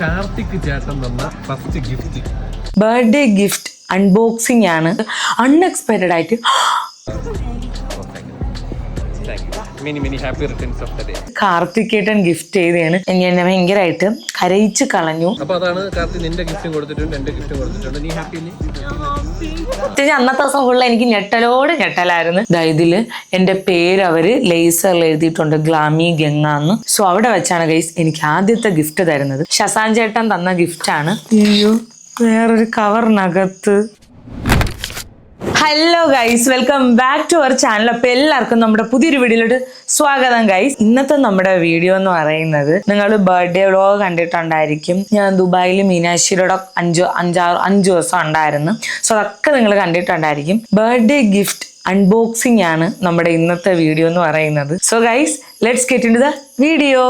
കാർത്തിക് ചേട്ടൻ തന്ന first gift birthday gift unboxing ആണ്. അൺഎക്സ്പെക്റ്റഡ് ആയിട്ട് many many happy returns of the day കാർത്തികേട്ടൻ gift ചെയ്തതാണ്. ഞാൻ എന്നെ ഭയങ്കരമായിട്ട് കരയിച്ച് കളഞ്ഞു. അപ്പൊ അതാണ് കാർത്തി നിന്റെ ഗിഫ്റ്റും കൊടുത്തിട്ടുണ്ട് എന്റെ ഗിഫ്റ്റും കൊടുത്തിട്ടുണ്ട്. നീ ഹാപ്പി പ്രത്യേകിച്ച് അന്നത്തെ ദിവസം ഫുള്ള് എനിക്ക് ഞെട്ടലോട് ഞെട്ടലായിരുന്നു. ഇതിൽ ഇതിൽ എന്റെ പേര് അവർ ലേസറിൽ എഴുതിയിട്ടുണ്ട് ഗ്ലാമി ഗംഗ എന്ന്. സോ അവിടെ വെച്ചാണ് ഗൈസ് എനിക്ക് ആദ്യത്തെ ഗിഫ്റ്റ് തരുന്നത്. ശസാൻ ചേട്ടൻ തന്ന ഗിഫ്റ്റ് ആണ്. അയ്യോ വേറൊരു കവറിനകത്ത് hello guys welcome back to our channel അപ്പൊ എല്ലാവർക്കും നമ്മുടെ പുതിയൊരു വീഡിയോയിലോട്ട് സ്വാഗതം ഗൈസ് ഇന്നത്തെ നമ്മുടെ വീഡിയോ എന്ന് പറയുന്നത് നിങ്ങൾ ബർത്ത്ഡേ വ്ലോഗ് കണ്ടിട്ടുണ്ടായിരിക്കും. ഞാൻ ദുബായിൽ മീനാശിയിലൂടെ അഞ്ചു അഞ്ചാറ് അഞ്ചു ദിവസം ഉണ്ടായിരുന്നു. സോ അതൊക്കെ നിങ്ങൾ കണ്ടിട്ടുണ്ടായിരിക്കും. ബർത്ത്ഡേ ഗിഫ്റ്റ് അൺബോക്സിംഗ് ആണ് നമ്മുടെ ഇന്നത്തെ വീഡിയോ എന്ന് പറയുന്നത്. So guys let's get in the video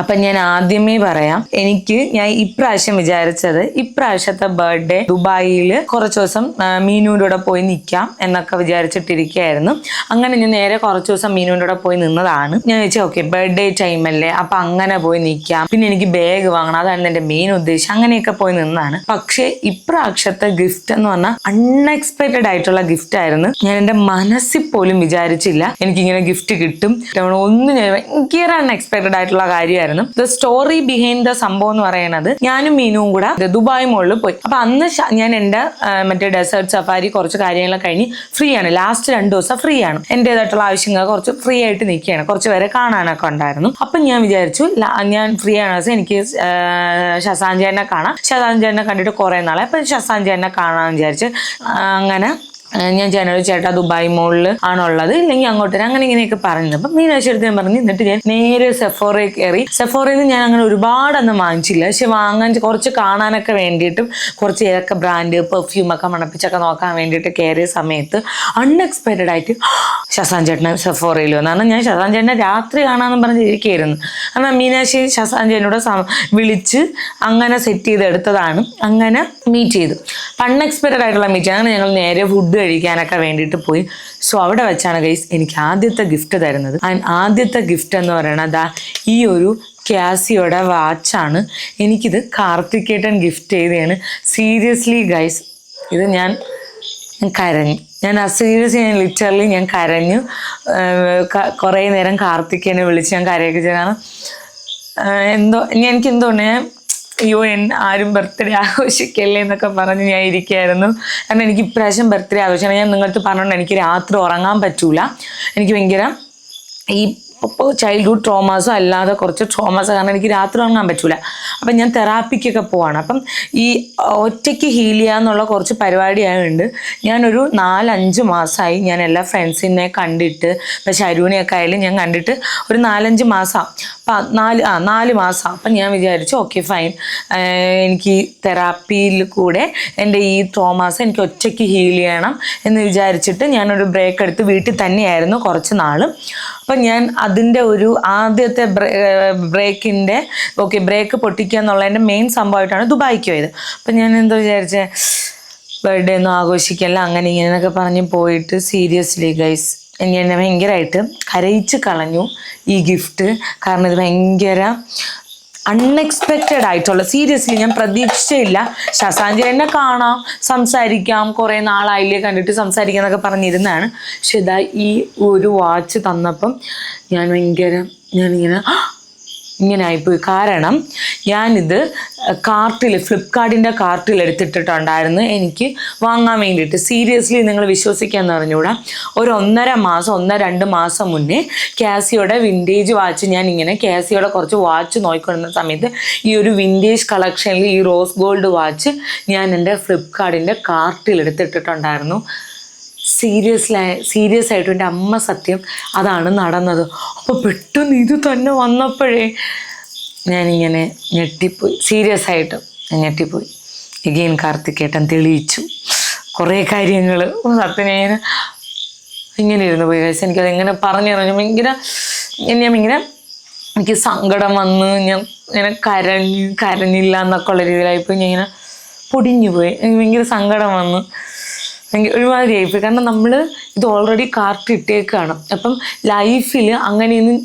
അപ്പൊ ഞാൻ ആദ്യമേ പറയാം. എനിക്ക് ഞാൻ ഇപ്രാവശ്യം വിചാരിച്ചത് ഇപ്രാവശ്യത്തെ ബർത്ത്ഡേ ദുബായിൽ കുറച്ച് ദിവസം മീനുവിന്റെ കൂടെ പോയി നിൽക്കാം എന്നൊക്കെ വിചാരിച്ചിട്ടിരിക്കുകയായിരുന്നു. അങ്ങനെ ഞാൻ നേരെ കുറച്ച് ദിവസം മീനുവിന്റെ കൂടെ പോയി നിന്നതാണ്. ഞാൻ വെച്ചാൽ ഓക്കെ ബർത്ത്ഡേ ടൈം അല്ലേ? അപ്പൊ അങ്ങനെ പോയി നിൽക്കാം പിന്നെ എനിക്ക് ബാഗ് വാങ്ങണം. അതാണ് എന്റെ മെയിൻ ഉദ്ദേശം. അങ്ങനെയൊക്കെ പോയി നിന്നാണ്. പക്ഷേ ഇപ്രാവശ്യത്തെ ഗിഫ്റ്റ് എന്ന് പറഞ്ഞാൽ അൺഎക്സ്പെക്റ്റഡ് ആയിട്ടുള്ള ഗിഫ്റ്റ് ആയിരുന്നു. ഞാൻ എന്റെ മനസ്സിൽ പോലും വിചാരിച്ചില്ല എനിക്കിങ്ങനെ ഗിഫ്റ്റ് കിട്ടും. ഒന്നും ഞാൻ ഭയങ്കര അൺഎക്സ്പെക്ടഡ് ആയിട്ടുള്ള കാര്യമായിരുന്നു. ദ സ്റ്റോറി ബിഹൈൻഡ് ദ സംഭവം എന്ന് പറയുന്നത് ഞാനും മീനുവും കൂടെ ദുബായ് മോളിൽ പോയി. അപ്പൊ അന്ന് ഞാൻ എന്റെ മറ്റേ ഡെസേർട്ട് സഫാരി കുറച്ച് കാര്യങ്ങളൊക്കെ കഴിഞ്ഞ് ഫ്രീ ആണ്. ലാസ്റ്റ് രണ്ട് ദിവസം ഫ്രീ ആണ്. എന്റെതായിട്ടുള്ള ആവശ്യങ്ങൾ കുറച്ച് ഫ്രീ ആയിട്ട് നിൽക്കുകയാണ്. കുറച്ച് പേരെ കാണാനൊക്കെ ഉണ്ടായിരുന്നു. അപ്പം ഞാൻ വിചാരിച്ചു ഞാൻ ഫ്രീ ആണ്. എനിക്ക് ശസാഞ്ചേനെ കാണാം. ശസാഞ്ചേനെ കണ്ടിട്ട് കുറേ നാളെ അപ്പം ശസാഞ്ചേനെ കാണാന്ന് വിചാരിച്ച് അങ്ങനെ ഞാൻ ചേട്ടനോട് ചേട്ടാ ദുബായ് മോളിൽ ആണുള്ളത്. ഇല്ലെങ്കിൽ അങ്ങോട്ട് അങ്ങനെ ഇങ്ങനെയൊക്കെ പറഞ്ഞത് അപ്പം ഞാൻ പറഞ്ഞു എന്നിട്ട് ഞാൻ നേരെ സെഫോറയിൽ കയറി. സെഫോറയിൽ നിന്ന് ഞാൻ അങ്ങനെ ഒരുപാടൊന്നും വാങ്ങിച്ചില്ല. പക്ഷെ വാങ്ങാൻ കുറച്ച് കാണാനൊക്കെ വേണ്ടിയിട്ടും കുറച്ച് ഏതൊക്കെ ബ്രാൻഡ് പെർഫ്യൂം ഒക്കെ മണപ്പിച്ചൊക്കെ നോക്കാൻ വേണ്ടിയിട്ട് കയറിയ സമയത്ത് അൺഎക്സ്പെക്റ്റഡ് ആയിട്ട് ശസാൻ ചേട്ടനെ സെഫോറയിൽ വന്നു. കാരണം ഞാൻ ശസാൻ ചേട്ടനെ രാത്രി കാണാമെന്ന് പറഞ്ഞ് ഇരിക്കുകയായിരുന്നു. കാരണം മീനാശി ശശാൻ ചേട്ടനോട് വിളിച്ച് അങ്ങനെ സെറ്റ് ചെയ്തെടുത്തതാണ്. അങ്ങനെ മീറ്റ് ചെയ്തു. അൺഎക്സ്പെക്റ്റഡ് ആയിട്ടുള്ള മീറ്റ് അങ്ങനെ ഞങ്ങൾ നേരെ ഫുഡ് കഴിക്കാനൊക്കെ വേണ്ടിയിട്ട് പോയി. സോ അവിടെ വെച്ചാണ് ഗൈസ് എനിക്ക് ആദ്യത്തെ ഗിഫ്റ്റ് തരുന്നത്. ആൻഡ് ആദ്യത്തെ ഗിഫ്റ്റ് എന്ന് പറയുന്നത് ഈ ഒരു ക്യാസിയോടെ വാച്ചാണ് എനിക്കിത് കാർത്തിക്കേട്ടൻ ഗിഫ്റ്റ് ചെയ്തതാണ്. സീരിയസ്ലി ഗൈസ് ഇത് ഞാൻ കരഞ്ഞു. ഞാൻ സീരിയസ് ഞാൻ ലിറ്ററലി ഞാൻ കരഞ്ഞു. കുറേ നേരം കാർത്തികേനെ വിളിച്ച് ഞാൻ കരയൊക്കെ ചെയ്തു എന്തോ എനിക്ക് എന്തോ ഞാൻ അയ്യോ ആരും ബർത്ത്ഡേ ആഘോഷിക്കല്ലേ എന്നൊക്കെ പറഞ്ഞ് ഞാൻ ഇരിക്കുകയായിരുന്നു. കാരണം എനിക്ക് ഇപ്രാവശ്യം ബർത്ത്ഡേ ആഘോഷിക്കണം. ഞാൻ നിങ്ങളടുത്ത് പറഞ്ഞുകൊണ്ട് എനിക്ക് രാത്രി ഉറങ്ങാൻ പറ്റൂല. എനിക്ക് ഭയങ്കര ഈ ഇപ്പോൾ ചൈൽഡ്ഹുഡ് ട്രോമാസും അല്ലാതെ കുറച്ച് ട്രോമാസോ കാരണം എനിക്ക് രാത്രി ഉറങ്ങാൻ പറ്റൂല. അപ്പം ഞാൻ തെറാപ്പിക്കൊക്കെ പോവാണ്. അപ്പം ഈ ഒറ്റയ്ക്ക് ഹീൽ ചെയ്യാന്നുള്ള കുറച്ച് പരിപാടിയായതുകൊണ്ട് ഞാനൊരു നാലഞ്ച് മാസമായി ഞാൻ എല്ലാ ഫ്രണ്ട്സിനെ കണ്ടിട്ട് ഇപ്പം ശരൂണിയൊക്കെ ആയാലും ഞാൻ കണ്ടിട്ട് ഒരു നാലഞ്ച് മാസം. അപ്പം നാല് ആ നാല് മാസം. അപ്പം ഞാൻ വിചാരിച്ചു ഓക്കെ ഫൈൻ എനിക്ക് തെറാപ്പിയിൽ കൂടെ എന്റെ ഈ ട്രോമാസ് എനിക്ക് ഒറ്റയ്ക്ക് ഹീൽ ചെയ്യണം എന്ന് വിചാരിച്ചിട്ട് ഞാനൊരു ബ്രേക്ക് എടുത്ത് വീട്ടിൽ തന്നെയായിരുന്നു കുറച്ച് നാൾ അപ്പം ഞാൻ അതിന്റെ ഒരു ആദ്യത്തെ ബ്രേക്കിന്റെ ഓക്കെ ബ്രേക്ക് പൊട്ടിക്കുക എന്നുള്ളതിന്റെ മെയിൻ സംഭവമായിട്ടാണ് ദുബായിക്ക് പോയത്. അപ്പം ഞാൻ എന്താ വിചാരിച്ചേ ബർത്ത്ഡേ ഒന്നും ആഘോഷിക്കല്ല അങ്ങനെ ഇങ്ങനെയൊക്കെ പറഞ്ഞ് പോയിട്ട് സീരിയസ്ലി ഗൈസ് എന്നെ ഭയങ്കരമായിട്ട് കരയിച്ച് കളഞ്ഞു ഈ ഗിഫ്റ്റ് കാരണം ഇത് ഭയങ്കര അൺഎക്സ്പെക്റ്റഡ് ആയിട്ടുള്ള സീരിയസ്ലി ഞാൻ പ്രതീക്ഷിച്ചില്ല ശശാങ്കി എന്നെ കാണാം സംസാരിക്കാം കുറേ നാളായില്ലേ കണ്ടിട്ട് സംസാരിക്കാം എന്നൊക്കെ പറഞ്ഞിരുന്നതാണ് പക്ഷെ ഇതാ ഈ ഒരു വാച്ച് തന്നപ്പം ഞാൻ ഭയങ്കര ഞാനിങ്ങനെ! ഇങ്ങനെ ആയിപ്പോയി കാരണം ഞാനിത് കാർട്ടിൽ ഫ്ലിപ്കാർട്ടിന്റെ കാർട്ടിൽ എടുത്തിട്ടിട്ടുണ്ടായിരുന്നു. എനിക്ക് വാങ്ങാൻ വേണ്ടിയിട്ട്. സീരിയസ്ലി നിങ്ങൾ വിശ്വസിക്കാമെന്ന് പറഞ്ഞുകൂടാ ഒരു ഒന്നര മാസം ഒന്നര രണ്ട് മാസം മുന്നേ കാസിയോടെ വിന്റേജ് വാച്ച് ഞാൻ ഇങ്ങനെ കാസിയോടെ കുറച്ച് വാച്ച് നോക്കിക്കൊണ്ടിരുന്ന സമയത്ത് ഈ ഒരു വിന്റേജ് കളക്ഷനിൽ ഈ റോസ് ഗോൾഡ് വാച്ച് ഞാൻ എന്റെ ഫ്ലിപ്കാർട്ടിന്റെ കാർട്ടിൽ എടുത്തിട്ടിട്ടുണ്ടായിരുന്നു സീരിയസ്ലാ സീരിയസ് ആയിട്ട് എന്റെ അമ്മ സത്യം അതാണ് നടന്നത്. അപ്പോൾ പെട്ടെന്ന് ഇത് തന്നെ വന്നപ്പോഴേ ഞാനിങ്ങനെ ഞെട്ടിപ്പോയി. സീരിയസ് ആയിട്ട് ഞാൻ ഞെട്ടിപ്പോയി. എഗെയിൻ കാർത്തിക്കേട്ടൻ തെളിയിച്ചു. കുറേ കാര്യങ്ങൾ സത്യം ഞാൻ ഇങ്ങനെ ഇരുന്ന് പോയി കഴിച്ചു എനിക്കത് എങ്ങനെ പറഞ്ഞു പറഞ്ഞു ഭയങ്കര ഞാൻ ഇങ്ങനെ എനിക്ക് സങ്കടം വന്ന് ഞാൻ ഇങ്ങനെ കരഞ്ഞ് കരഞ്ഞില്ല എന്നൊക്കെ ഉള്ള രീതിയിലായിപ്പോയി. ഞാൻ ഇങ്ങനെ പൊടിഞ്ഞു പോയി. എനിക്ക് ഭയങ്കര സങ്കടം വന്നു. ഭയങ്കര പോയി കാരണം നമ്മൾ ഇത് ഓൾറെഡി കാർട്ട് ഇട്ടേക്കാണ്. അപ്പം ലൈഫിൽ അങ്ങനെയൊന്നും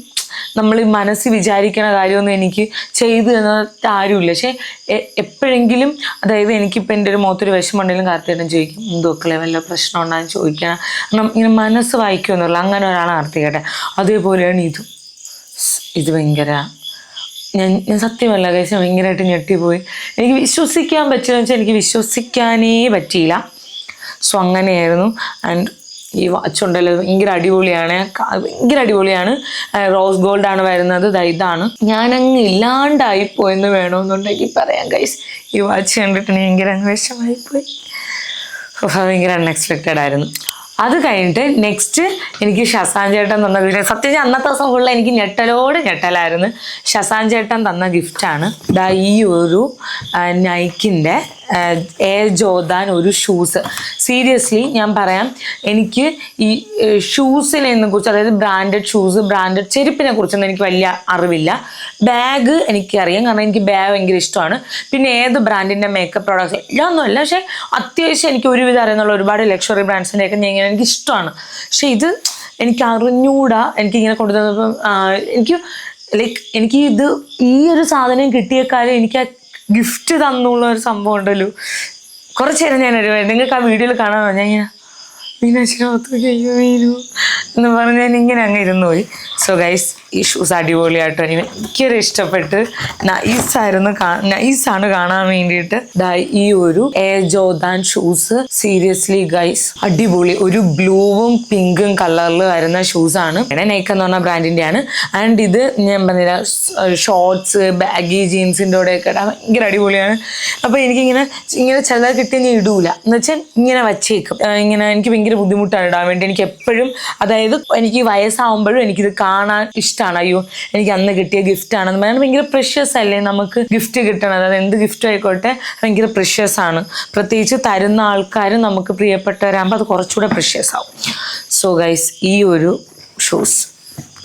നമ്മൾ മനസ്സിൽ വിചാരിക്കണ കാര്യമൊന്നും എനിക്ക് ചെയ്തു തന്നിട്ട് ആരുമില്ല. പക്ഷെ എപ്പോഴെങ്കിലും അതായത് എനിക്കിപ്പോൾ എന്റെ ഒരു മുഖത്തൊരു വിഷമമുണ്ടെങ്കിലും കാർത്തികേട്ടൻ ചോദിക്കും എന്തൊക്കെ വല്ല പ്രശ്നം ഉണ്ടാകും ചോദിക്കണം കാരണം ഇങ്ങനെ മനസ്സ് വായിക്കുമെന്നുള്ള അങ്ങനെ ഒരാളാണ് കാർത്തികേട്ടൻ. അതേപോലെയാണ് ഇതും. ഇത് ഭയങ്കര ഞാൻ ഞാൻ സത്യമല്ല കഴിച്ച ഭയങ്കരമായിട്ട് ഞെട്ടിപ്പോയി. എനിക്ക് വിശ്വസിക്കാൻ പറ്റില്ല വെച്ചാൽ എനിക്ക് വിശ്വസിക്കാനേ പറ്റിയില്ല. സോ അങ്ങനെയായിരുന്നു. ആൻഡ് ഈ വാച്ച് ഉണ്ടല്ലോ ഭയങ്കര അടിപൊളിയാണ്. ഭയങ്കര അടിപൊളിയാണ്. റോസ് ഗോൾഡ് ആണ് വരുന്നത്. ഇതാണ്. ഞാനങ്ങ് ഇല്ലാണ്ടായി പോയെന്ന് വേണമെന്നുണ്ടെങ്കിൽ പറയാം ഗൈസ് ഈ വാച്ച് കണ്ടിട്ട് ഭയങ്കര ഉഫ്, അത് ഭയങ്കര അൺഎക്സ്പെക്റ്റഡ് ആയിരുന്നു. അത് കഴിഞ്ഞിട്ട് നെക്സ്റ്റ് എനിക്ക് ഷസാൻ ചേട്ടൻ തന്ന ഗിഫ്റ്റ് സത്യം അന്നത്തെ ദിവസം ഫുള്ള് എനിക്ക് ഞെട്ടലോട് ഞെട്ടലായിരുന്നു. ഷസാൻ ചേട്ടൻ തന്ന ഗിഫ്റ്റാണ് ദാ ഈ ഒരു നൈക്കിന്റെ എയർ ജോദാൻ ഒരു ഷൂസ് സീരിയസ്ലി ഞാൻ പറയാം എനിക്ക് ഈ ഷൂസിനെ കുറിച്ച് അതായത് ബ്രാൻഡഡ് ഷൂസ് ബ്രാൻഡഡ് ചെരുപ്പിനെ കുറിച്ചൊന്നും എനിക്ക് വലിയ അറിവില്ല. ബാഗ് എനിക്കറിയാം. കാരണം എനിക്ക് ബാഗ് ഭയങ്കര ഇഷ്ടമാണ്. പിന്നെ ഏത് ബ്രാൻഡിന്റെ മേക്കപ്പ് പ്രോഡക്ട്സ് ഇല്ലാന്നല്ല പക്ഷേ അത്യാവശ്യം എനിക്ക് ഒരുവിധം അറിയുന്നുള്ള ഒരുപാട് ലക്ഷറി ബ്രാൻഡ്സിന്റെയൊക്കെ ഞാൻ ഇങ്ങനെ എനിക്ക് ഇഷ്ടമാണ്. പക്ഷേ ഇത് എനിക്ക് അറിഞ്ഞൂടാ. എനിക്കിങ്ങനെ കൊണ്ടുതന്നപ്പം എനിക്ക് ലൈക്ക് എനിക്ക് ഇത് ഈ ഒരു സാധനം കിട്ടിയ കാലം എനിക്ക് ആ ഗിഫ്റ്റ് തന്നുള്ള ഒരു സംഭവം ഉണ്ടല്ലോ. കുറച്ച് നേരം ഞാനൊരു നിങ്ങൾക്ക് ആ വീഡിയോയിൽ കാണാൻ ഞാൻ ഇങ്ങനെ എന്ന് പറഞ്ഞ് ഞാൻ ഇങ്ങനെ അങ്ങ് ഇരുന്ന് പോയി സോ ഗൈസ് ഈ ഷൂസ് അടിപൊളിയായിട്ട് എനിക്കൊരു ഇഷ്ടപ്പെട്ട് നൈസായിരുന്നു നൈസാണ് കാണാൻ വേണ്ടിയിട്ട്. ഈ ഒരു Air Jordan shoes seriously guys അടിപൊളി. ഒരു ബ്ലൂവും പിങ്കും കളറിൽ വരുന്ന ഷൂസാണ് നെയ്ക്ക് എന്ന് പറഞ്ഞ ബ്രാൻഡിന്റെ ആണ് ആൻഡ് ഇത് ഞാൻ പറഞ്ഞില്ല ഷോർട്സ് ബാഗി ജീൻസിന്റെ കൂടെയൊക്കെ ഇടാൻ ഭയങ്കര അടിപൊളിയാണ്. അപ്പോൾ എനിക്കിങ്ങനെ ഇങ്ങനെ ചിലത് കിട്ടിയ ഞാൻ ഇടൂല. എന്ന് വെച്ചാൽ ഇങ്ങനെ വച്ചേക്കും. ഇങ്ങനെ എനിക്ക് ഭയങ്കര ബുദ്ധിമുട്ടാണ് ഇടാൻ വേണ്ടി. എനിക്ക് എപ്പോഴും അതായത് എനിക്ക് വയസ്സാവുമ്പോഴും എനിക്കിത് കാണാൻ ഇഷ്ടമാണ് അയ്യോ എനിക്ക് അന്ന് കിട്ടിയ ഗിഫ്റ്റ് ആണെന്ന് പറയാൻ ഭയങ്കര പ്രഷ്യസ് അല്ലേ നമുക്ക് ഗിഫ്റ്റ് കിട്ടണം അതായത് എന്ത് ഗിഫ്റ്റ് ആയിക്കോട്ടെ ഭയങ്കര പ്രഷ്യസ് ആണ്. പ്രത്യേകിച്ച് തരുന്ന ആൾക്കാർ നമുക്ക് പ്രിയപ്പെട്ടവരാകുമ്പോൾ അത് കുറച്ചുകൂടെ പ്രഷ്യസ് ആവും. സോ ഗൈസ് ഈ ഒരു ഷൂസ്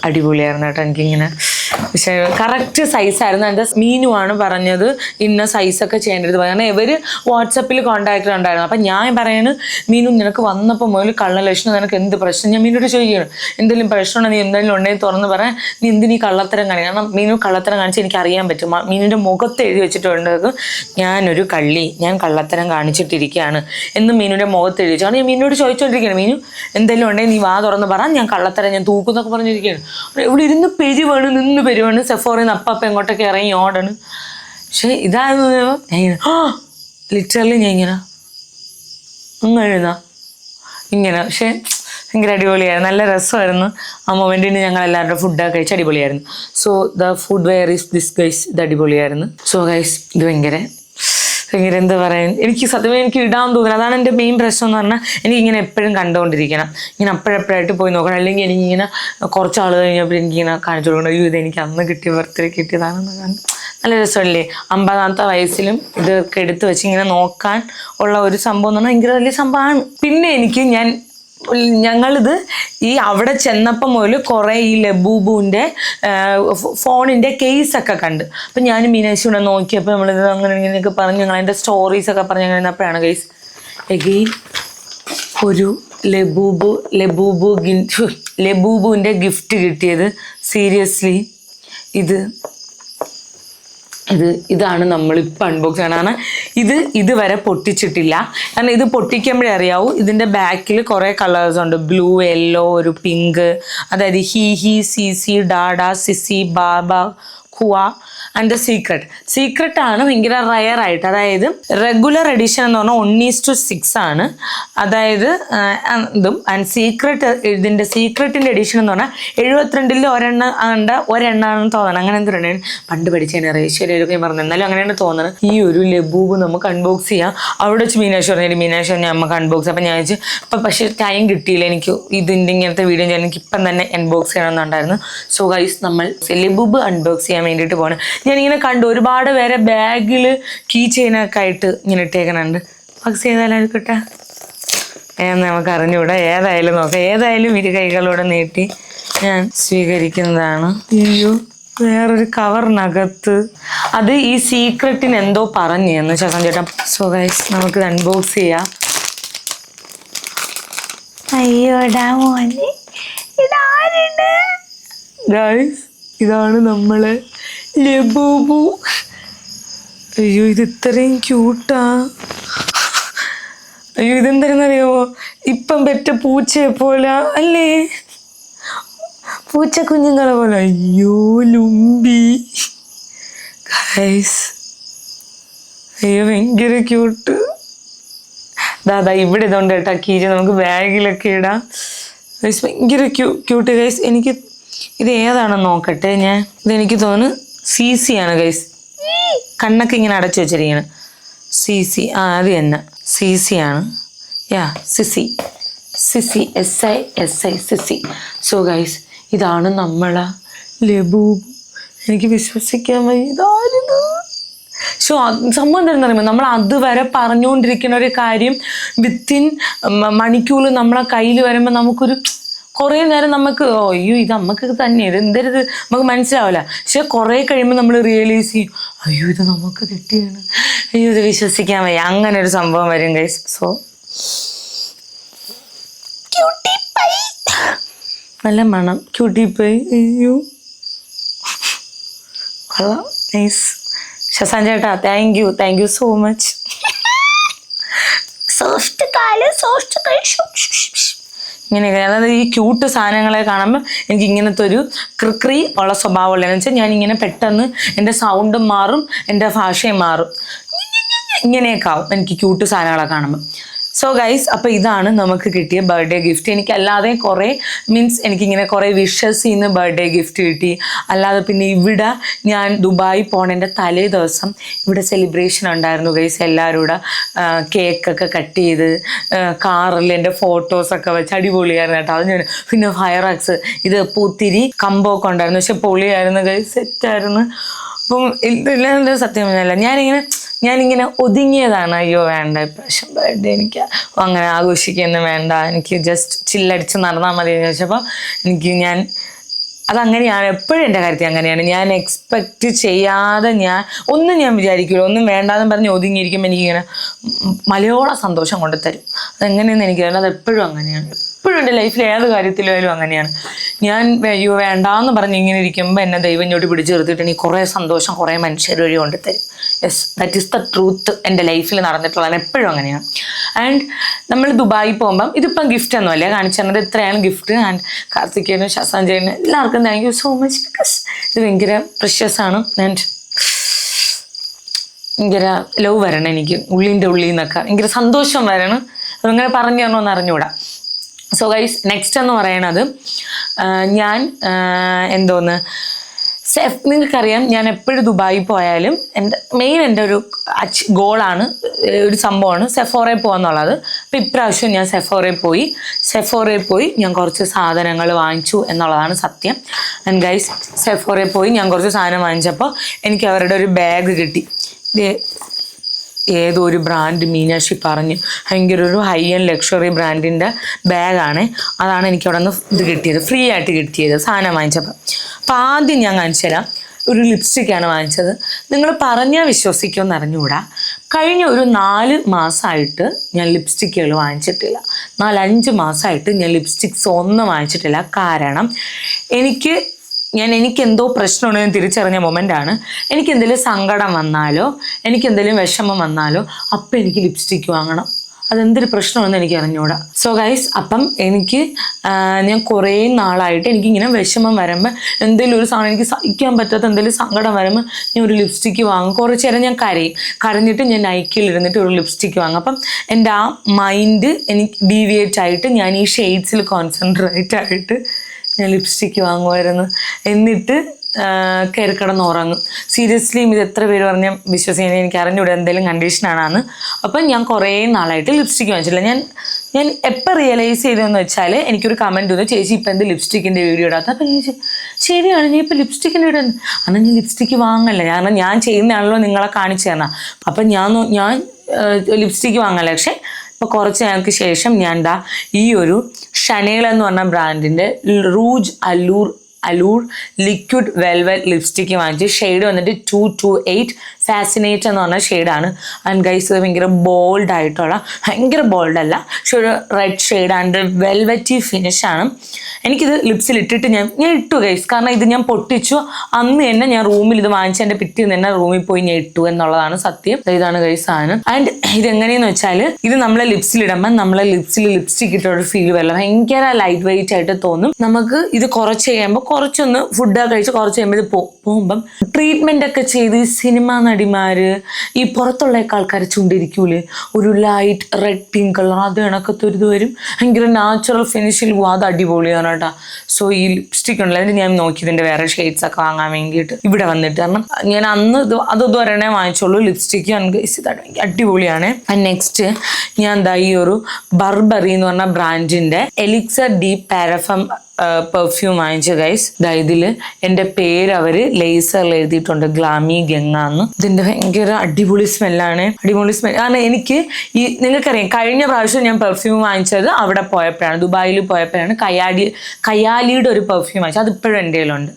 അടിപൊളിയായിരുന്നു കേട്ടോ. എനിക്കിങ്ങനെ പക്ഷേ കറക്റ്റ് സൈസായിരുന്നു എന്റെ മീനുവാണ് പറഞ്ഞത് ഇന്ന സൈസൊക്കെ ചെയ്യേണ്ടത് കാരണം ഇവർ വാട്സപ്പിൽ കോൺടാക്ട് ഉണ്ടായിരുന്നു. അപ്പം ഞാൻ പറയാണ് മീനു നിനക്ക് വന്നപ്പോൾ മുതൽ കള്ള ലക്ഷണം നിനക്ക് എന്ത് പ്രശ്നം? ഞാൻ മീനോട് ചോദിക്കുകയാണ് എന്തെങ്കിലും പ്രശ്നമുണ്ടോ? നീ എന്തെങ്കിലും ഉണ്ടെങ്കിൽ തുറന്ന് പറയാൻ നീ എന്തിനീ കള്ളത്തരം കാണിക്കണം കാരണം മീനു കള്ളത്തരം കാണിച്ച് എനിക്ക് അറിയാൻ പറ്റും. മീനിന്റെ മുഖത്ത് എഴുതി വെച്ചിട്ടുണ്ട്. ഞാനൊരു കള്ളി. ഞാൻ കള്ളത്തരം കാണിച്ചിട്ടിരിക്കുകയാണ് എന്ന് മീനുവിന്റെ മുഖത്ത് എഴുതി വെച്ചു. കാരണം ഞാൻ മീനോട് ചോദിച്ചുകൊണ്ടിരിക്കുകയാണ് മീനു എന്തെങ്കിലും ഉണ്ടെങ്കിൽ നീ വാ തുറന്ന് പറ. ഞാൻ കള്ളത്തരം ഞാൻ തൂക്കുന്നൊക്കെ പറഞ്ഞിരിക്കുകയാണ്. ഇവിടെ ഇരുന്ന് പെരുവാണ് നിന്ന് പെരുവാണ് അപ്പം അപ്പം എങ്ങോട്ടൊക്കെ ഇറങ്ങി ഓടാണ്. പക്ഷെ ഇതായിരുന്നു ഞാൻ ഇങ്ങനെ ലിറ്ററലി ഞാൻ ഇങ്ങനെ അങ്ങ് എഴുതാ. ഇങ്ങനെ പക്ഷേ ഭയങ്കര അടിപൊളിയായിരുന്നു. നല്ല രസമായിരുന്നു. ആ മൊമെന്റിന് ഞങ്ങൾ എല്ലാവരുടെ ഫുഡൊക്കെ കഴിച്ച് അടിപൊളിയായിരുന്നു. So the food where is this guys ഇത് അടിപൊളിയായിരുന്നു. സോ ഗൈസ് ഇത് ഭയങ്കര ഭയങ്കര എന്താ പറയാൻ? എനിക്ക് സത്യമായി എനിക്ക് ഇടാൻ തോന്നുന്നു അതാണ് എന്റെ മെയിൻ പ്രശ്നം എന്ന് പറഞ്ഞാൽ എനിക്ക് ഇങ്ങനെ എപ്പോഴും കണ്ടുകൊണ്ടിരിക്കണം ഇങ്ങനെ അപ്പോഴപ്പോഴായിട്ട് പോയി നോക്കണം. അല്ലെങ്കിൽ എനിക്കിങ്ങനെ കുറച്ച് ആൾ കഴിഞ്ഞപ്പോൾ എനിക്കിങ്ങനെ കാണിച്ചു കൊടുക്കണം. അയ്യോ ഇത് എനിക്ക് അന്ന് കിട്ടിയ ബർത്ത്ഡേ കിട്ടിയതാണെന്ന് കാരണം നല്ല രസമല്ലേ? അമ്പതാമത്തെ വയസ്സിലും ഇതൊക്കെ എടുത്ത് വെച്ച് ഇങ്ങനെ നോക്കാൻ ഉള്ള ഒരു സംഭവം എന്ന് പറഞ്ഞാൽ ഭയങ്കര വലിയ സംഭവമാണ്. പിന്നെ എനിക്ക് ഞാൻ ഞങ്ങളിത് ഈ അവിടെ ചെന്നപ്പം മുതൽ കുറേ ഈ ലബൂബുവിന്റെ ഫോണിന്റെ കേസൊക്കെ കണ്ട്. അപ്പം ഞാൻ മീനാശി ഇവിടെ നോക്കിയപ്പോൾ നമ്മളിത് അങ്ങനെ ഇങ്ങനെയൊക്കെ പറഞ്ഞ് ഞങ്ങൾ അതിന്റെ സ്റ്റോറീസൊക്കെ പറഞ്ഞ് അങ്ങനെ ഇരുന്നപ്പോഴാണ് കേസ് എഗെയിൻ ഒരു ലബൂബു ലബൂബു ലബൂബുവിന്റെ ഗിഫ്റ്റ് കിട്ടിയത്. സീരിയസ്ലി ഇത് ഇത് ഇതാണ് നമ്മളിപ്പോൾ അൺബോക്സ് ചെയ്യണം ഇത് ഇതുവരെ പൊട്ടിച്ചിട്ടില്ല. കാരണം ഇത് പൊട്ടിക്കുമ്പോഴേ അറിയാവൂ ഇതിന്റെ ബാക്കിൽ കുറേ കളേഴ്സ് ഉണ്ട്. ബ്ലൂ യെല്ലോ ഒരു പിങ്ക് അതായത് ഹി ഹി സി സി ഡാഡ സിസി ബാബ ഖുവ ആൻഡ് ദ സീക്രട്ട് സീക്രട്ട് ആണ് ഭയങ്കര റയർ ആയിട്ട്. അതായത് റെഗുലർ എഡിഷൻ എന്ന് പറഞ്ഞാൽ വൺ ഈസ് ടു സിക്സ് ആണ്. അതായത് ഇതും ആൻഡ് സീക്രട്ട് ഇതിന്റെ സീക്രട്ടിന്റെ എഡിഷൻ എന്ന് പറഞ്ഞാൽ എഴുപത്തിരണ്ടിൽ ഒരെണ്ണം ആണ്ട ഒരെണ്ണാണെന്ന് തോന്നണം. അങ്ങനെ എന്തൊരു പണ്ട് പഠിച്ചതിന് റേഷ്യയിലൊക്കെ പറഞ്ഞു. എന്നാലും അങ്ങനെയാണ് തോന്നുന്നത് ഈ ഒരു ലബൂബ് നമുക്ക് അൺബോക്സ് ചെയ്യാം. അവിടെ വെച്ച് മീനാക്ഷി പറഞ്ഞു മീനാക്ഷി ഞാൻ നമുക്ക് അൺബോക്സ് അപ്പം ഞാൻ വെച്ച് ഇപ്പം പക്ഷേ ടൈം കിട്ടിയില്ല. എനിക്ക് ഇതിന്റെ ഇങ്ങനത്തെ വീഡിയോ ഞാൻ എനിക്ക് ഇപ്പം തന്നെ അൺബോക്സ് ചെയ്യണമെന്നുണ്ടായിരുന്നു സോ ഗൈസ് നമ്മൾ ലബൂബ് അൺബോക്സ് ചെയ്യാൻ വേണ്ടിയിട്ട് പോകണം ഞാനിങ്ങനെ കണ്ടു. ഒരുപാട് പേരെ ബാഗിൽ കീ ചെയിനൊക്കെ ആയിട്ട് ഇങ്ങനെ ഇട്ടേക്കണുണ്ട്. ബോക്സ് ചെയ്താലും കിട്ടാ എന്ന് നമുക്ക് അറിഞ്ഞുകൂടാ ഏതായാലും നോക്കാം. ഏതായാലും ഇരു കൈകളോടെ നീട്ടി ഞാൻ സ്വീകരിക്കുന്നതാണ്. അയ്യോ വേറൊരു കവറിനകത്ത്. അത് ഈ സീക്രട്ടിന് എന്തോ പറഞ്ഞു എന്ന് ശശാൻ ചേട്ടാ. സോ ഗൈസ് നമുക്ക് അൺബോക്സ് ചെയ്യാം. അയ്യോടാ മോനെ. ഇതാണ് നമ്മളെ ലബൂബു. അയ്യോ ഇത് ഇത്രയും ക്യൂട്ടാ അയ്യോ ഇതെന്താണെന്നറിയാമോ ഇപ്പം പെറ്റ പൂച്ചയെ പോലെ അല്ലേ? പൂച്ച കുഞ്ഞുങ്ങളെ പോലെ. അയ്യോ ലുംബി. ഗൈസ് അയ്യോ ഭയങ്കര ക്യൂട്ട് ദാദാ ഇവിടെ ഇതുണ്ട് കേട്ടോ കീരി നമുക്ക് ബാഗിലൊക്കെ ഇടാം. ഗൈസ് ഭയങ്കര ക്യൂ ക്യൂട്ട് ഗൈസ് എനിക്ക് ഇത് ഏതാണെന്ന് നോക്കട്ടെ ഞാൻ. ഇതെനിക്ക് തോന്നുന്നു സി ആണ് ഗൈസ് കണ്ണൊക്കെ ഇങ്ങനെ അടച്ചു വെച്ചിരിക്കുകയാണ് സി സി ആ അത് തന്നെ. സി സി ആണ്. യാ സിസി സിസി എസ് ഐ എസ് ഐ സിസി സോ ഗൈസ് ഇതാണ് നമ്മളെ ലബു. എനിക്ക് വിശ്വസിക്കാൻ വയ്യ. സോ സംഭവം എന്താണെന്ന് പറയുമ്പോൾ നമ്മൾ അതുവരെ പറഞ്ഞുകൊണ്ടിരിക്കുന്ന ഒരു കാര്യം വിത്തിൻ മണിക്കൂറിൽ നമ്മളെ കയ്യിൽ വരുമ്പോൾ നമുക്കൊരു കുറേ നേരം നമുക്ക് അയ്യോ ഇത് നമുക്ക് തന്നെ ഇത് എന്തരുത്? നമുക്ക് മനസ്സിലാവില്ല. പക്ഷെ കുറേ കഴിയുമ്പോൾ നമ്മൾ റിയലൈസ് ചെയ്യും അയ്യോ ഇത് നമുക്ക് കിട്ടിയാണ്. അയ്യോ ഇത് വിശ്വസിക്കാൻ വയ്യ. അങ്ങനെ ഒരു സംഭവം വരും ഗൈസ് സോ നല്ല മണം. ക്യൂട്ടി പൈ അയ്യോ. കൊള്ളാം നൈസ് ശശാൻ ചേട്ടാ thank you thank you so much soft കാൽ സോഫ്റ്റ് കൈ ഇങ്ങനെയൊക്കെ. അതായത് ഈ ക്യൂട്ട് സാധനങ്ങളെ കാണുമ്പോൾ എനിക്ക് ഇങ്ങനത്തെ ഒരു ക്രിക്രി ഉള്ള സ്വഭാവമുള്ള എന്ന് വെച്ചാൽ ഞാൻ ഇങ്ങനെ പെട്ടെന്ന് എന്റെ സൗണ്ടും മാറും എന്റെ ഭാഷയും മാറും. ഇങ്ങനെയൊക്കെ ആവും എനിക്ക് ക്യൂട്ട് സാധനങ്ങളെ കാണുമ്പോൾ സോ ഗൈസ് അപ്പോൾ ഇതാണ് നമുക്ക് കിട്ടിയ ബർത്ത്ഡേ ഗിഫ്റ്റ് എനിക്ക് അല്ലാതെ കുറേ മീൻസ് എനിക്കിങ്ങനെ കുറേ വിഷസ് ചെയ്യുന്ന ബർത്ത്ഡേ ഗിഫ്റ്റ് കിട്ടി. അല്ലാതെ പിന്നെ ഇവിടെ ഞാൻ ദുബായി പോണതിന്റെ തലേ ദിവസം ഇവിടെ സെലിബ്രേഷൻ ഉണ്ടായിരുന്നു ഗൈസ് എല്ലാവരും കൂടെ. കേക്കൊക്കെ കട്ട് ചെയ്ത് കാറിൽ എന്റെ ഫോട്ടോസൊക്കെ വെച്ച് അടിപൊളിയായിരുന്നു കേട്ടോ. അത് ഞാൻ പിന്നെ ഫയറാക്സ് ഇത് പൂത്തിരി കമ്പമൊക്കെ ഉണ്ടായിരുന്നു. പക്ഷെ പൊളിയായിരുന്നു ഗൈസ് സെറ്റായിരുന്നു അപ്പം ഇല്ല സത്യം പറഞ്ഞല്ല ഞാനിങ്ങനെ ഞാനിങ്ങനെ ഒതുങ്ങിയതാണ്. അയ്യോ വേണ്ട ഇപ്രാവശ്യം ബർത്ത്ഡേ എനിക്ക് അങ്ങനെ ആഘോഷിക്കുന്നു വേണ്ട. എനിക്ക് ജസ്റ്റ് ചില്ലടിച്ച് നടന്നാൽ മതി എന്ന് ചോദിച്ചപ്പോൾ എനിക്ക് ഞാൻ അതങ്ങനെയാണ് എപ്പോഴും എന്റെ കാര്യത്തിൽ അങ്ങനെയാണ്. ഞാൻ എക്സ്പെക്റ്റ് ചെയ്യാതെ ഞാൻ ഒന്നും ഞാൻ വിചാരിക്കില്ല ഒന്നും വേണ്ടാന്ന് പറഞ്ഞ് ഒതുങ്ങിയിരിക്കുമ്പോൾ എനിക്കിങ്ങനെ മലയോള സന്തോഷം കൊണ്ടുതരും അതെങ്ങനെയെന്ന് എനിക്കറിയില്ല അത് എപ്പോഴും അങ്ങനെയാണ്. എപ്പോഴും എന്റെ ലൈഫിൽ ഏത് കാര്യത്തിലായാലും അങ്ങനെയാണ്. ഞാൻ അയ്യോ വേണ്ടാന്ന് പറഞ്ഞ് ഇങ്ങനെ ഇരിക്കുമ്പോൾ എന്നെ ദൈവം ഇങ്ങോട്ട് പിടിച്ചു നിർത്തിയിട്ട് എനിക്ക് കുറേ സന്തോഷം കുറേ മനുഷ്യർ വഴി കൊണ്ട് തരും yes that is the truth എന്റെ ലൈഫിൽ നടന്നിട്ടുള്ളതാണ് എപ്പോഴും അങ്ങനെയാണ്. ആൻഡ് നമ്മൾ ദുബായി പോകുമ്പം ഇതിപ്പം ഗിഫ്റ്റ് ഒന്നുമല്ല കാണിച്ചു തന്നത് ഇത്രയാണ് ഗിഫ്റ്റ് ആൻഡ് കാർത്തികേനും ശാസാഞ്ജലിനും എല്ലാവർക്കും thank you so much because ഇത് ഭയങ്കര പ്രഷ്യസ് ആണ്. ആൻഡ് ഭയങ്കര ലവ് വരണം എനിക്ക്. ഉള്ളിന്റെ ഉള്ളിൽ നിന്നൊക്കെ. ഭയങ്കര സന്തോഷം വരണം. അതങ്ങനെ പറഞ്ഞു തരണമെന്ന് അറിഞ്ഞുകൂടാ. സോ ഗൈസ് നെക്സ്റ്റ് എന്ന് പറയണത് ഞാൻ എന്തോന്ന് സെഫ് നിങ്ങൾക്കറിയാം ഞാൻ എപ്പോഴും ദുബായി പോയാലും എന്റെ മെയിൻ എന്റെ ഒരു അച്ച് ഗോളാണ് ഒരു സംഭവമാണ് സെഫോറെ പോകാന്നുള്ളത് അപ്പം ഇപ്രാവശ്യം ഞാൻ സെഫോറെ പോയി. സെഫോറെ പോയി ഞാൻ കുറച്ച് സാധനങ്ങൾ വാങ്ങിച്ചു എന്നുള്ളതാണ് സത്യം. ആൻഡ് ഗൈസ് സെഫോറെ പോയി ഞാൻ കുറച്ച് സാധനം വാങ്ങിച്ചപ്പോൾ എനിക്ക് അവരുടെ ഒരു ബാഗ് കിട്ടി. ഏതോ ഒരു ബ്രാൻഡ് മീനാക്ഷി പറഞ്ഞു ഭയങ്കര ഒരു ഹൈ ആൻഡ് ലക്ഷറി ബ്രാൻഡിന്റെ ബാഗാണ് അതാണ് എനിക്ക് അവിടെ നിന്ന് ഇത് കിട്ടിയത്. ഫ്രീ ആയിട്ട് കിട്ടിയത് സാധനം വാങ്ങിച്ചപ്പോൾ അപ്പോൾ ആദ്യം ഞാൻ കാണിച്ചു തരാം. ഒരു ലിപ്സ്റ്റിക്കാണ് വാങ്ങിച്ചത്. നിങ്ങൾ പറഞ്ഞാൽ വിശ്വസിക്കുമെന്ന് അറിഞ്ഞുകൂടാ. കഴിഞ്ഞ ഒരു നാല് മാസമായിട്ട് ഞാൻ ലിപ്സ്റ്റിക്കുകൾ വാങ്ങിച്ചിട്ടില്ല. നാലഞ്ച് മാസമായിട്ട് ഞാൻ ലിപ്സ്റ്റിക്സ് ഒന്നും വാങ്ങിച്ചിട്ടില്ല. കാരണം എനിക്ക് ഞാൻ എനിക്ക് എന്തോ പ്രശ്നമുണ്ട് ഞാൻ തിരിച്ചറിഞ്ഞ ആണ്. എനിക്ക് എന്തെങ്കിലും സങ്കടം വന്നാലോ എനിക്ക് എന്തെങ്കിലും വിഷമം വന്നാലോ അപ്പം എനിക്ക് ലിപ്സ്റ്റിക്ക് വാങ്ങണം. അതെന്തൊരു പ്രശ്നമാണെന്ന് എനിക്ക് അറിഞ്ഞൂടാ. സോ ഗൈസ് അപ്പം എനിക്ക് ഞാൻ കുറേ നാളായിട്ട് എനിക്കിങ്ങനെ വിഷമം വരുമ്പോൾ എന്തെങ്കിലും ഒരു സാധനം എനിക്ക് സഹിക്കാൻ പറ്റാത്ത എന്തെങ്കിലും സങ്കടം വരുമ്പോൾ ഞാൻ ഒരു ലിപ്സ്റ്റിക്ക് വാങ്ങും. കുറച്ച് നേരം ഞാൻ കരയും. കരഞ്ഞിട്ട് ഞാൻ നൈക്കിൽ ഇരുന്നിട്ട് ഒരു ലിപ്സ്റ്റിക്ക് വാങ്ങും. അപ്പം എന്റെ ആ മൈൻഡ് എനിക്ക് ഡീവിയേറ്റ് ആയിട്ട് ഞാൻ ഈ ഷെയ്ഡ്സിൽ കോൺസെൻട്രേറ്റ് ആയിട്ട് ഞാൻ ലിപ്സ്റ്റിക്ക് വാങ്ങുമായിരുന്നു എന്നിട്ട് കയറി കിടന്ന് ഉറങ്ങും സീരിയസ്ലി ഇത് എത്ര പേര് പറഞ്ഞാൽ വിശ്വസിക്കുന്നത് എനിക്ക് അറിഞ്ഞൂടെ എന്തെങ്കിലും കണ്ടീഷനാണെന്ന് അപ്പം ഞാൻ കുറേ നാളായിട്ട് ലിപ്സ്റ്റിക്ക് വാങ്ങിച്ചില്ല ഞാൻ ഞാൻ എപ്പോൾ റിയലൈസ് ചെയ്തതെന്ന് വെച്ചാൽ എനിക്കൊരു കമന്റ് വന്നു ചേച്ചി ഇപ്പം എന്ത് ലിപ്സ്റ്റിക്കിന്റെ വീഡിയോ ഇടാത്ത? അപ്പം ഞാൻ ചോദിച്ചു, ശരിയാണ് ഞാൻ ഇപ്പം ലിപ്സ്റ്റിക്കിന്റെ വീഡിയോ അന്ന് ഞാൻ ലിപ്സ്റ്റിക്ക് വാങ്ങല്ല. കാരണം ഞാൻ ചെയ്യുന്നതാണല്ലോ നിങ്ങളെ കാണിച്ചു തരണം അപ്പം ഞാൻ ഞാൻ ലിപ്സ്റ്റിക്ക് വാങ്ങല്ലേ. പക്ഷേ ഇപ്പോൾ കുറച്ച് നാൾക്ക് ശേഷം ഞാൻ ദാ ഈ ഒരു ഷനേൽ എന്ന് പറഞ്ഞ ബ്രാൻഡിന്റെ Rouge Allure Allure liquid velvet lipstick വാങ്ങിച്ചു ഷെയ്ഡ് വന്നിട്ട് ടു ടു എയ്റ്റ് ഫാസിനേറ്റ് എന്ന് പറഞ്ഞ ഷെയ്ഡാണ് ആൻഡ് ഗൈസ് ഭയങ്കര ബോൾഡ് ആയിട്ടുള്ള ഭയങ്കര ബോൾഡ് അല്ല പക്ഷെ ഒരു red shade and velvety finish ആണ്. എനിക്കിത് ലിപ്സിൽ ഇട്ടിട്ട് ഞാൻ ഞാൻ ഇട്ടു ഗൈസ് കാരണം ഇത് ഞാൻ പൊട്ടിച്ചു. അന്ന് തന്നെ ഞാൻ റൂമിൽ ഇത് വാങ്ങിച്ച എന്റെ പിറ്റേന്ന് തന്നെ റൂമിൽ പോയി ഞാൻ ഇട്ടു എന്നുള്ളതാണ് സത്യം. ഇതാണ് ഗൈസ് സാധനം. ആൻഡ് ഇത് എങ്ങനെയെന്ന് വെച്ചാൽ ഇത് നമ്മളെ ലിപ്സിൽ ഇടുമ്പോൾ നമ്മളെ ലിപ്സിൽ ലിപ്സ്റ്റിക് ഇട്ടൊരു ഫീൽ വരില്ല. ഭയങ്കര ലൈറ്റ് വെയിറ്റ് ആയിട്ട് തോന്നും. നമുക്ക് ഇത് കുറച്ച് കഴിയുമ്പോൾ കുറച്ചൊന്ന് ഫുഡൊക്കെ കഴിച്ച് കുറച്ച് കഴിയുമ്പോൾ ഇത് പോകുമ്പം ട്രീറ്റ്മെന്റ് ഒക്കെ ചെയ്ത് ഈ സിനിമാ നടിമാര് ഈ പുറത്തുള്ള ആൾക്കാർ ചുണ്ടിരിക്കൂലേ ഒരു ലൈറ്റ് റെഡ് പിങ്ക് കളർ അത് കണക്കത്തെ ഒരു വരും. ഭയങ്കര നാച്ചുറൽ ഫിനിഷിൽ പോകും അത് അടിപൊളിയാണ് കേട്ടോ. സോ ഈ ലിപ്സ്റ്റിക് ഉണ്ടല്ലോ അതിന് ഞാൻ നോക്കി ഇതിന്റെ വേറെ ഷെയ്ഡ്സ് ഒക്കെ വാങ്ങാൻ വേണ്ടിയിട്ട് ഇവിടെ വന്നിട്ട്. കാരണം ഞാൻ അന്ന് ഇത് അത് ഇതുവരെ വാങ്ങിച്ചുള്ളൂ ലിപ്സ്റ്റിക്ക് എനിക്ക് അടിപൊളിയാണ്. നെക്സ്റ്റ് ഞാൻ എന്താ ഈ ഒരു ബർബറി എന്ന് പറഞ്ഞ ബ്രാൻഡിന്റെ എലിക്സർ ഡീപ് പാരഫം പെർഫ്യൂം വാങ്ങിച്ചു ഗൈസ് ദാ ഇതിൽ എന്റെ പേര് അവർ ലേസറിൽ എഴുതിയിട്ടുണ്ട്. ഗ്ലാമി ഗംഗ എന്ന്. ഇതിന്റെ ഭയങ്കര അടിപൊളി സ്മെല്ലാണ്. അടിപൊളി സ്മെൽ. കാരണം എനിക്ക് ഈ നിങ്ങൾക്കറിയാം കഴിഞ്ഞ പ്രാവശ്യം ഞാൻ പെർഫ്യൂം വാങ്ങിച്ചത് അവിടെ പോയപ്പോഴാണ് ദുബായിൽ പോയപ്പോഴാണ് കയാലി കയാലിയുടെ ഒരു പെർഫ്യൂം വാങ്ങിച്ചത്. അത് ഇപ്പോഴും എന്റെ കയ്യിലുണ്ട്.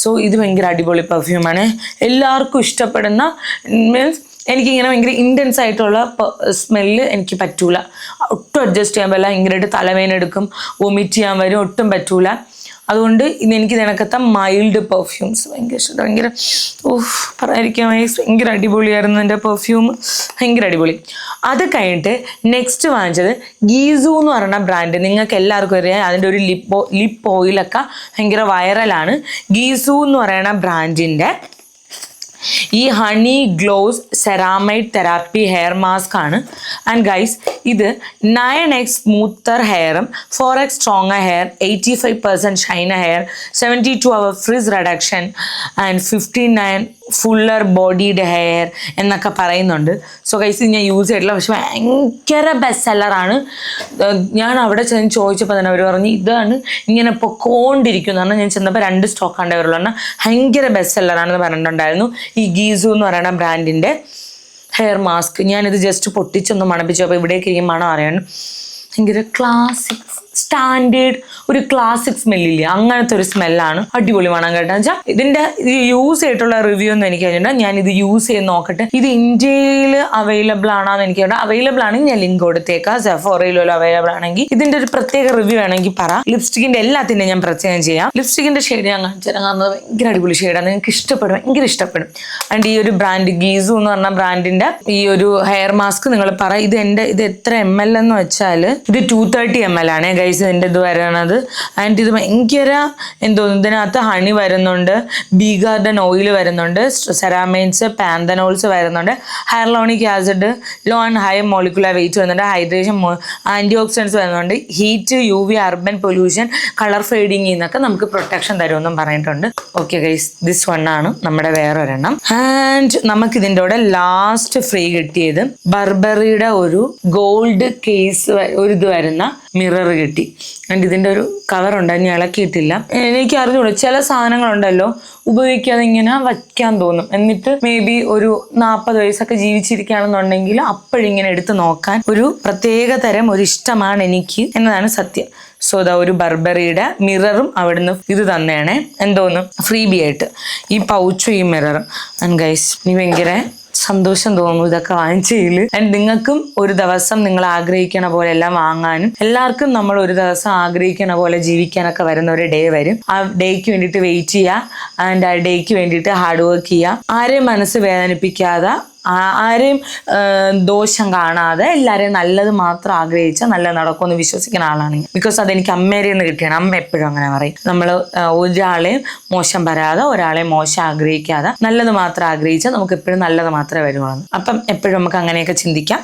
സോ ഇത് ഭയങ്കര അടിപൊളി പെർഫ്യൂമാണ് എല്ലാവർക്കും ഇഷ്ടപ്പെടുന്ന മീൻസ് എനിക്കിങ്ങനെ ഭയങ്കര ഇന്റൻസ് ആയിട്ടുള്ള സ്മെല്ല് എനിക്ക് പറ്റൂല. ഒട്ടും അഡ്ജസ്റ്റ് ചെയ്യാൻ പറ്റില്ല. ഭയങ്കരമായിട്ട് തലവേന എടുക്കും വൊമിറ്റ് ചെയ്യാൻ വരും ഒട്ടും പറ്റൂല. അതുകൊണ്ട് ഇന്ന് എനിക്ക് ഇതിനകത്തെ മൈൽഡ് പെർഫ്യൂംസ് ഭയങ്കര ഇഷ്ടം. ഭയങ്കര ഓഹ് പറയാതിരിക്കാൻ. ഭയങ്കര അടിപൊളിയായിരുന്നു എന്റെ പെർഫ്യൂം ഭയങ്കര അടിപൊളി. അത് കഴിഞ്ഞിട്ട് നെക്സ്റ്റ് വാങ്ങിച്ചത് ഗീസു എന്ന് പറയുന്ന ബ്രാൻഡ് നിങ്ങൾക്ക് എല്ലാവർക്കും അറിയാം. അതിന്റെ ഒരു ലിപ്പ് ലിപ്പ് ഓയിലൊക്കെ ഭയങ്കര വൈറലാണ് ഗീസു എന്ന് പറയുന്ന ബ്രാൻഡിന്റെ ഈ honey gloss ceramide therapy hair mask ആണ്. ആൻഡ് ഗൈസ് ഇത് nine X smoother ഹെയറും four X stronger hair eighty five percent shinier hair seventy two hour frizz reduction and fifty nine fuller bodied hair എന്നൊക്കെ പറയുന്നുണ്ട്. So guys ഇത് ഞാൻ use ചെയ്തിട്ടില്ല. പക്ഷെ ഭയങ്കര best സെല്ലറാണ് ഞാൻ അവിടെ ചെന്ന് ചോദിച്ചപ്പോൾ തന്നെ അവർ പറഞ്ഞു ഇതാണ് ഇങ്ങനെ പൊക്കോണ്ടിരിക്കുന്നു. കാരണം ഞാൻ ചെന്നപ്പോൾ രണ്ട് സ്റ്റോക്ക് പറഞ്ഞാൽ ഭയങ്കര ബെസ്റ്റ് സെല്ലറാണെന്ന് പറഞ്ഞിട്ടുണ്ടായിരുന്നു. ഈ എന്ന് പറയുന്ന ബ്രാൻഡിന്റെ ഹെയർ മാസ്ക് ഞാനിത് ജസ്റ്റ് പൊട്ടിച്ചൊന്ന് മണപ്പിച്ചു. അപ്പോൾ ഇവിടെ ഈ അറിയണം ഭയങ്കര ക്ലാസിക് സ്റ്റാൻഡേർഡ് ഒരു ക്ലാസിക് സ്മെല്ലില്ലേ അങ്ങനത്തെ ഒരു സ്മെല്ലാണ് അടിപൊളി മണം കേട്ടോ. വെച്ചാൽ ഇതിന്റെ യൂസ് ചെയ്തിട്ടുള്ള റിവ്യൂ ഒന്നും എനിക്ക് അറിഞ്ഞില്ല ഞാൻ ഇത് യൂസ് ചെയ്ത് നോക്കട്ടെ. ഇത് ഇന്ത്യയിൽ അവൈലബിൾ ആണോന്ന് എനിക്ക് അവൈലബിൾ ആണെങ്കിൽ ഞാൻ ലിങ്ക് കൊടുത്തേക്കാം. സെഫോറയിലോ അവൈലബിൾ ആണെങ്കിൽ. ഇതിന്റെ ഒരു പ്രത്യേക റിവ്യൂ ആണെങ്കിൽ പറ. ലിപ്സ്റ്റിക്കിന്റെ എല്ലാത്തിന്റെ ഞാൻ പ്രത്യേകം ചെയ്യാം. ലിപ്സ്റ്റിക്കിന്റെ ഷെയ്ഡ് ഞാൻ കാണിച്ചു തരാം. കാരണം ഭയങ്കര അടിപൊളി ഷെയ്ഡാണ് നിങ്ങൾക്ക് ഇഷ്ടപ്പെടും. ഭയങ്കര ഇഷ്ടപ്പെടും. ആൻഡ് ഈ ഒരു ബ്രാൻഡ് ഗീസു എന്ന് പറഞ്ഞ ബ്രാൻഡിന്റെ ഈ ഒരു ഹെയർ മാസ്ക് നിങ്ങൾ പറ. ഇത് എന്റെ ഇത് എത്ര എം എൽ എന്ന് വെച്ചാൽ ഇത് ടു തേർട്ടി എം എൽ ആണ്. ഗൈസ് ഇതിന്റെ ഇത് വരണത്. ആൻഡ് ഇത് ഭയങ്കര എന്തോ ഇതിനകത്ത് ഹണി വരുന്നുണ്ട് ബീ ഗാർഡൻ ഓയിൽ വരുന്നുണ്ട് സെറാമൈൻസ് പാന്തനോൾസ് വരുന്നുണ്ട് hyaluronic acid low and high molecular weight വരുന്നുണ്ട് ഹൈഡ്രേഷൻ ആന്റി ഓക്സിഡൻസ് വരുന്നുണ്ട് heat U V urban pollution colour fading എന്നൊക്കെ നമുക്ക് പ്രൊട്ടക്ഷൻ തരുമെന്നും പറഞ്ഞിട്ടുണ്ട്. ഓക്കെ ഗൈസ് ദിസ് വൺ ആണ് നമ്മുടെ വേറൊരെണ്ണം. ആൻഡ് നമുക്ക് ഇതിന്റെ കൂടെ ലാസ്റ്റ് ഫ്രീ കിട്ടിയത് ബർബറിയുടെ ഒരു ഗോൾഡ് കേസ് ഒരു ഇത് വരുന്ന മിറർ കിട്ടി. ആൻഡ് ഇതിന്റെ ഒരു കവർ ഉണ്ട് ഞാൻ ഇളക്കിയിട്ടില്ല. എനിക്ക് അറിഞ്ഞൂടെ ചില സാധനങ്ങളുണ്ടല്ലോ ഉപയോഗിക്കാതെ ഇങ്ങനെ വയ്ക്കാൻ തോന്നും. എന്നിട്ട് മേ ബി ഒരു നാൽപ്പത് വയസ്സൊക്കെ ജീവിച്ചിരിക്കുകയാണെന്നുണ്ടെങ്കിൽ അപ്പോഴിങ്ങനെ എടുത്ത് നോക്കാൻ ഒരു പ്രത്യേക തരം ഒരു ഇഷ്ടമാണ് എനിക്ക് എന്നതാണ് സത്യം. സോ ദാ ഒരു ബർബറിയുടെ മിററും അവിടുന്ന് ഇത് തന്നെയാണ്. എന്തോന്ന്? ഫ്രീ ബി ആയിട്ട്. ഈ പൗച്ചും ഈ മിററും. ഗൈസ് നീ ഭയങ്കര സന്തോഷം തോന്നുന്നു ഇതൊക്കെ വാങ്ങിച്ചതിൽ ആൻഡ് നിങ്ങൾക്കും ഒരു ദിവസം നിങ്ങൾ ആഗ്രഹിക്കണ പോലെ എല്ലാം വാങ്ങാനും എല്ലാവർക്കും നമ്മൾ ഒരു ദിവസം ആഗ്രഹിക്കണ പോലെ ജീവിക്കാനൊക്കെ വരുന്ന ഒരു ഡേ വരും. ആ ഡേക്ക് വേണ്ടിയിട്ട് വെയിറ്റ് ചെയ്യുക ആൻഡ് ആ ഡേക്ക് വേണ്ടിയിട്ട് ഹാർഡ് വർക്ക് ചെയ്യുക. ആരെയും മനസ്സ് വേദനിപ്പിക്കാതെ ആരെയും ദോഷം കാണാതെ എല്ലാവരെയും നല്ലത് മാത്രം ആഗ്രഹിച്ച നല്ല നടക്കുമെന്ന് വിശ്വസിക്കുന്ന ആളാണ് ബിക്കോസ് അതെനിക്ക് അമ്മേരെ നിന്ന് കിട്ടിയാണ്. അമ്മ എപ്പോഴും അങ്ങനെ പറയും. നമ്മൾ ഒരാളെയും മോശം വരാതെ ഒരാളെ മോശം ആഗ്രഹിക്കാതെ നല്ലത് മാത്രം ആഗ്രഹിച്ച നമുക്ക് എപ്പോഴും നല്ലത് മാത്രമേ വരുള്ളൂ അപ്പം എപ്പോഴും നമുക്ക് അങ്ങനെയൊക്കെ ചിന്തിക്കാം.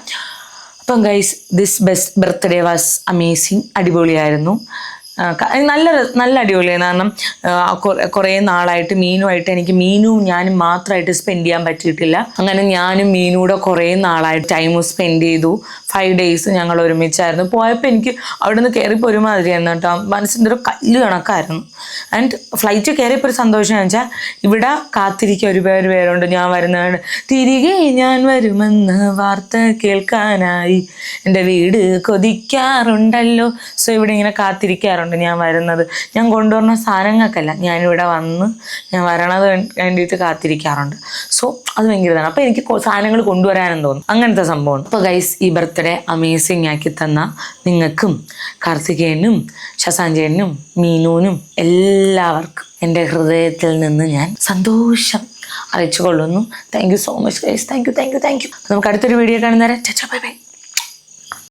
അപ്പം guys this best birthday was amazing അടിപൊളിയായിരുന്നു. നല്ല നല്ല അടിപൊളിയാണ്. കാരണം കുറേ നാളായിട്ട് മീനുമായിട്ട് എനിക്ക് മീനും ഞാനും മാത്രമായിട്ട് സ്പെൻഡ് ചെയ്യാൻ പറ്റിയിട്ടില്ല. അങ്ങനെ ഞാനും മീനൂടെ കുറേ നാളായിട്ട് ടൈം സ്പെൻഡ് ചെയ്തു. ഫൈവ് ഡേയ്സ് ഞങ്ങൾ ഒരുമിച്ചായിരുന്നു. പോയപ്പോൾ എനിക്ക് അവിടെ നിന്ന് കയറിപ്പോൾ ഒരുമാതിരിയായിരുന്നു കേട്ടോ. മനസ്സിന്റെ ഒരു കല്ല് കണക്കായിരുന്നു. ആൻഡ് ഫ്ലൈറ്റ് കയറിയപ്പോൾ ഒരു സന്തോഷം വെച്ചാൽ ഇവിടെ കാത്തിരിക്കുക ഒരുപാട് പേരുണ്ട്. ഞാൻ വരുന്നതാണ് തിരികെ ഞാൻ വരുമെന്ന് വാർത്ത കേൾക്കാനായി. എന്റെ വീട് കൊതിക്കാറുണ്ടല്ലോ. സോ ഇവിടെ ഇങ്ങനെ കാത്തിരിക്കാറുണ്ട്. കാത്തിരിക്കാറുണ്ട് ഞാൻ വരുന്നത്. ഞാൻ കൊണ്ടുവരുന്ന സാധനങ്ങൾക്കല്ല ഞാനിവിടെ വന്ന് ഞാൻ വരണത് വേണ്ടിയിട്ട് കാത്തിരിക്കാറുണ്ട്. സോ അത് ഭയങ്കര ഇതാണ് അപ്പോൾ എനിക്ക് സാധനങ്ങൾ കൊണ്ടുവരാനും തോന്നും. അങ്ങനത്തെ സംഭവം അപ്പോൾ ഗൈസ് ഈ ബർത്ത്ഡേ അമേസിംഗ് ആക്കി തന്ന നിങ്ങൾക്കും കാർത്തികേയനും ശശാഞ്ചേനും മീനൂനും എല്ലാവർക്കും എന്റെ ഹൃദയത്തിൽ നിന്ന് ഞാൻ സന്തോഷം അറിയിച്ചു കൊള്ളുന്നു thank you so much guys thank you thank you thank you നമുക്ക് അടുത്തൊരു വീഡിയോ കാണുന്നേരം ചച്ചാ ബൈ ബൈ.